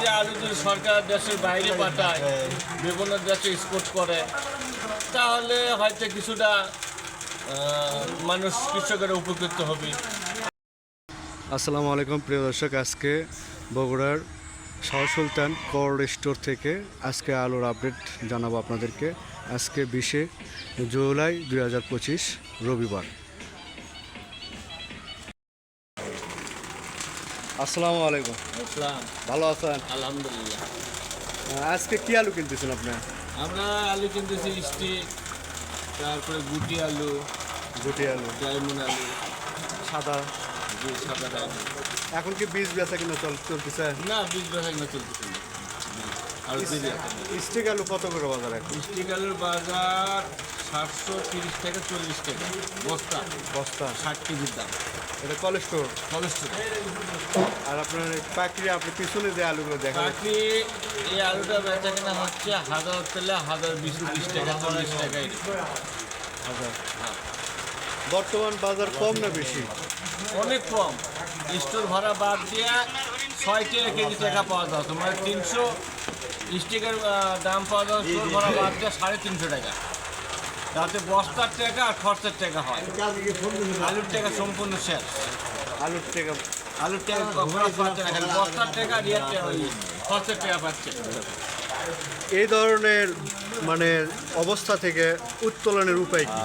যে আলু যদি সরকার দেশের বাইরে পাঠায় বিভিন্ন দেশে এক্সপোর্ট করে তাহলে হয়তো কিছুটা মানুষ কৃষকেরা উপকৃত হবে। আসসালামু আলাইকুম প্রিয় দর্শক আজকে বগুড়ার শাহ সুলতান কোল্ড স্টোর থেকে আজকে আলুর আপডেট জানাব আপনাদেরকে। আজকে বিশে জুলাই দুই হাজার পঁচিশ রবিবার। আসসালামু আলাইকুম। আসসালাম। ভালো আছেন? আলহামদুলিল্লাহ। আজকে কি আলু কিনতেছেন আপনি? আমরা আলু কিনতেছি স্টিক তারপরে গুটি আলু গুটি আলু। ডায়মন্ড আলু। সাদা? জি সাদা ডায়মন্ড। এখন কি বীজ বেচা কিনা চল চলতেছে? না বীজ বেচা কিনা চলতেছে না। আর দিদি? স্টিক আলু কত করে বাজার এখন? স্টিক আলুর বাজার সাতশো তিরিশ থেকে চল্লিশ টাকা। বস্তা। বস্তা। ষাট কেজির দাম। এটা কলেস্টোর আর আপনার পাকড়ি আপনি পিছনে যে আলুগুলো এই আলুটা বেচা কেনা হচ্ছে হাজার তেলে হাজার বিশ বিশ টাকা চল্লিশ টাকা এরকম। আচ্ছা। বর্তমান বাজার কম না বেশি? অনেক কম। স্টোর ভাড়া বাদ দিয়ে ছয় টাকা কেজি টাকা পাওয়া যাচ্ছে। মানে তিনশো স্টিকের দাম পাওয়া যাচ্ছে স্টোর ভাড়া বাদ দিয়ে সাড়ে তিনশো টাকা। তাতে বস্তার টাকা আর খরচের টাকা হয়। আলুর টাকা সম্পূর্ণ শেষ। আলুর টাকা আলুর টাকা। কখনো পাচ্ছে না খালি বস্তার টাকা আর ইয়ের টাকা খরচের টাকা পাচ্ছে। এই ধরনের মানে অবস্থা থেকে উত্তোলনের উপায় কি?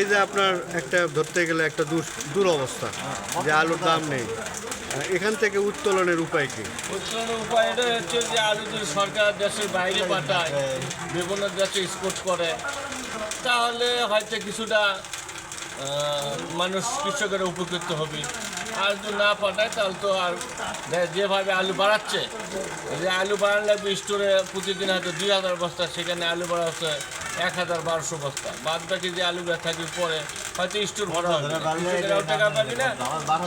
এই যে আপনার একটা ধরতে গেলে একটা দূর অবস্থা যে আলুর দাম নেই। এখান থেকে উত্তোলনের উপায় কি? উত্তোলনের উপায় এটা হচ্ছে যে আলু যদি সরকার দেশের বাইরে পাঠায়, বিভিন্ন দেশে এক্সপোর্ট করে, তাহলে হয়তো কিছুটা মানুষ কৃষকেরা উপকৃত হবে। আর যদি না পাঠায়, তাহলে তো আর যেভাবে আলু বাড়াচ্ছে, যে আলু বাড়ানো লাগবে স্টোরে প্রতিদিন হয়তো দুই হাজার বস্তা, সেখানে আলু বাড়া হচ্ছে এক হাজার বারোশো বস্তা। বাদ বাকি যে আলুগুলো থাকবে পরে হয়তো স্টোর ভরা হবে। না। টাকা পাবে না।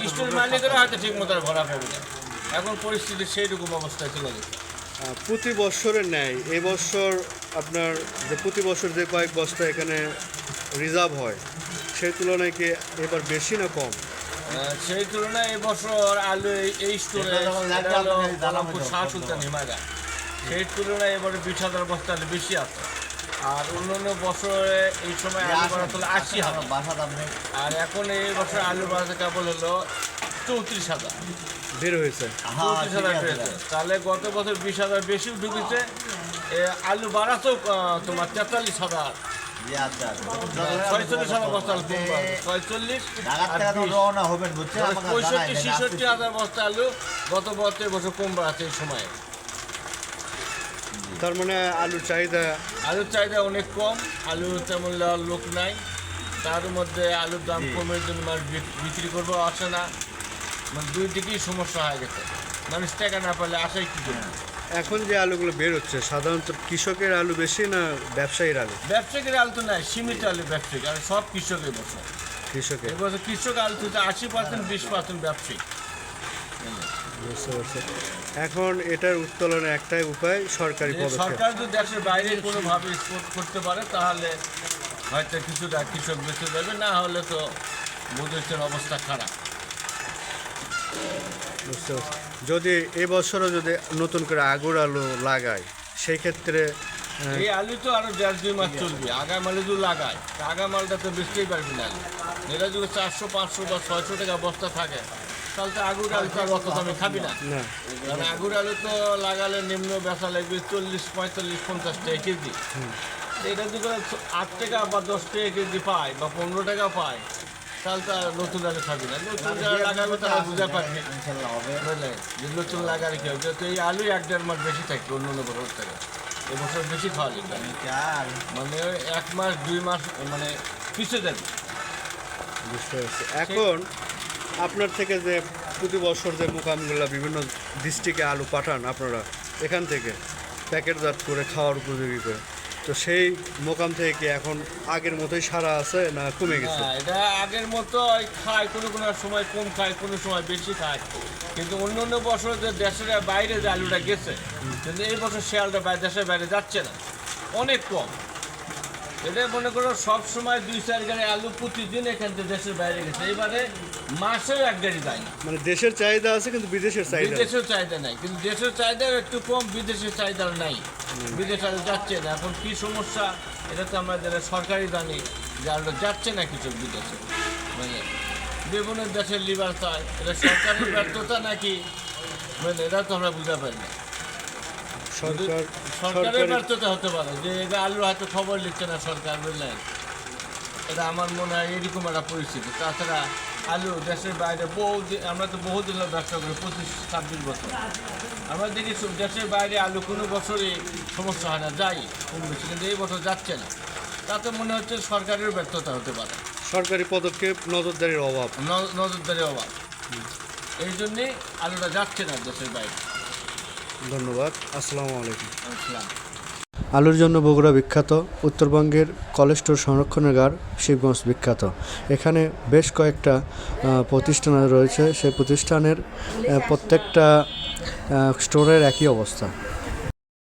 স্টোর মালিকেরা হয়তো ঠিক মতো ভরা পাবে না। এখন পরিস্থিতি সেইরকম অবস্থায় চলে গেছে। প্রতি বছরের ন্যায় এবছর আপনার যে প্রতি বছর যে কয়েক বস্তা এখানে রিজার্ভ হয় সেই তুলনায় কি এবার বেশি না কম? সেই তুলনায় এবছর আলু এই- স্টোরে সুলতান হিমাগা সেই তুলনায় এবারে বিশ হাজার বস্তা বেশি আছে। আর অন্যান্য বছরে এই সময় আলু বাড়া আশি হাজার। আর এখন এই বছর আলু বাড়াতে কেবল হলো চৌত্রিশ হাজার। বের হয়েছে। চৌত্রিশ হাজার পেয়েছে। তাহলে গত বছর বিশ হাজার বেশি ঢুকেছে আলু আহ, তোমার তেতাল্লিশ হাজার। ছয়চল্লিশ হাজার বস্তা ছয়চল্লিশ পঁয়ষট্টি ছেষট্টি হাজার বস্তা আলু গত বছর বছর কম বাড়াচ্ছে এই সময়। তার মানে আলুর চাহিদা আলুর চাহিদা অনেক কম আলু তেমন লোক নাই। তার মধ্যে আলুর দাম কমের জন্য মানুষ বিক্রি করব আসে না। মানে দুই দিকেই সমস্যা হয়ে গেছে। মানুষ টাকা না পেলে আশাই কি করবে এখন যে আলুগুলো বের হচ্ছে সাধারণত কৃষকের আলু বেশি না ব্যবসায়ীর আলু? ব্যবসায়ীর আলু তো নাই সীমিত আলু ব্যবসায়িক আর সব কৃষকের এবছর কৃষকের। এবছর কৃষক আলু থেকে আশি পার্সেন্ট বিশ পার্সেন্ট ব্যবসায়িক বুঝতে পারছি? এখন এটার উত্তোলনে একটাই উপায় সরকারি পদক্ষেপ। সরকার যদি দেশের বাইরে কোনোভাবে এক্সপোর্ট করতে পারে তাহলে হয়তো কিছুটা কৃষক বেঁচে যাবে না হলে তো বুঝেছেন অবস্থা খারাপ। বুঝতে পারছি? যদি এবছরও যদি নতুন করে আগুর আলু লাগায় সেই ক্ষেত্রে এই আলু তো আরও দেড় দুই মাস চলবে আগাম আলু যদি লাগায় আগাম আলুটা তো বেচতেই পারবি না এটা যদি চারশো পাঁচশো বা ছয়শো টাকা বস্তা থাকে তাহলে তো আগুর আলু তো আর অত দামে খাবি না। কারণ আগুর আলু তো লাগালে নিম্ন বেচা লাগবে চল্লিশ পঁয়তাল্লিশ পঞ্চাশ টাকা কেজি। এটা যদি আট টাকা বা দশ টাকা কেজি পায় বা পনেরো টাকা পায় তাহলে তো আর নতুন আলু খাবি না। নতুন যারা লাগাবে তারা বুঝে পারবে। বুঝলে? যে নতুন লাগালে কি হবে? যেহেতু এই আলু এক দেড় মাস বেশি থাকবে অন্য অন্য বছর থেকে এবছর বেশি খাওয়া লাগবে। মানে ওই এক মাস দুই মাস মানে পিছিয়ে যাবে। বুঝতে পারছি। এখন আপনার থেকে যে প্রতি বছর যে মোকামগুলো বিভিন্ন ডিস্ট্রিক্টে আলু পাঠান আপনারা এখান থেকে প্যাকেটজাত করে খাওয়ার উপযোগী করে। তো সেই মোকাম থেকে কি এখন আগের মতোই সারা আছে না কমে গেছে? এটা আগের মতো খায় কোনো কোনো সময় কম খায় কোনো সময় বেশি খায়। কিন্তু অন্য অন্য বছর যে দেশের বাইরে যে আলুটা গেছে কিন্তু এই বছর সে আলুটা দেশের বাইরে যাচ্ছে না। অনেক কম। এটা মনে করো সব সময় দুই চার গাড়ি আলু প্রতিদিন এখান থেকে দেশের বাইরে গেছে। এবারে মাসেও এক গাড়ি যায় না। মানে দেশের চাহিদা আছে কিন্তু বিদেশের চাহিদা। বিদেশের চাহিদা নাই। কিন্তু দেশের চাহিদা একটু কম বিদেশের চাহিদা নাই। বিদেশে আর যাচ্ছে না। এখন কি সমস্যা? এটা তো আমরা যারা সরকারি জানি যে আর যাচ্ছে না কিছু বিদেশে। মানে বিভিন্ন দেশের লিভার চায়। এটা সরকারের ব্যর্থতা নাকি? মানে এটা তো আমরা বুঝতে পারি না। সরকার সরকারের সরকারি ব্যর্থতা হতে পারে যে এটা আলু হয়তো খবর লিখছে না সরকার বুঝলেন? এটা আমার মনে হয় এরকম একটা পরিস্থিতি। তাছাড়া আলু দেশের বাইরে বহু আমরা তো বহুদিন হলো ব্যবসা করি পঁচিশ ছাব্বিশ বছর। আমরা দেখি দেশের বাইরে আলু কোনো বছরই সমস্যা হয় না যাই কম বেশি কিন্তু এই বছর যাচ্ছে না। তাতে মনে হচ্ছে সরকারের ব্যর্থতা হতে পারে। সরকারি পদক্ষেপ নজরদারির অভাব। ন- নজরদারি অভাব। এই জন্যেই আলুটা যাচ্ছে না দেশের বাইরে। ধন্যবাদ, আসসালামু আলাইকুম। আলুর জন্য বগুড়া বিখ্যাত, উত্তরবঙ্গের কলেস্টোর সংরক্ষণের গার শিবগঞ্জ বিখ্যাত। এখানে বেশ কয়েকটা প্রতিষ্ঠান রয়েছে। সেই প্রতিষ্ঠানের প্রত্যেকটা স্টোরের একই অবস্থা।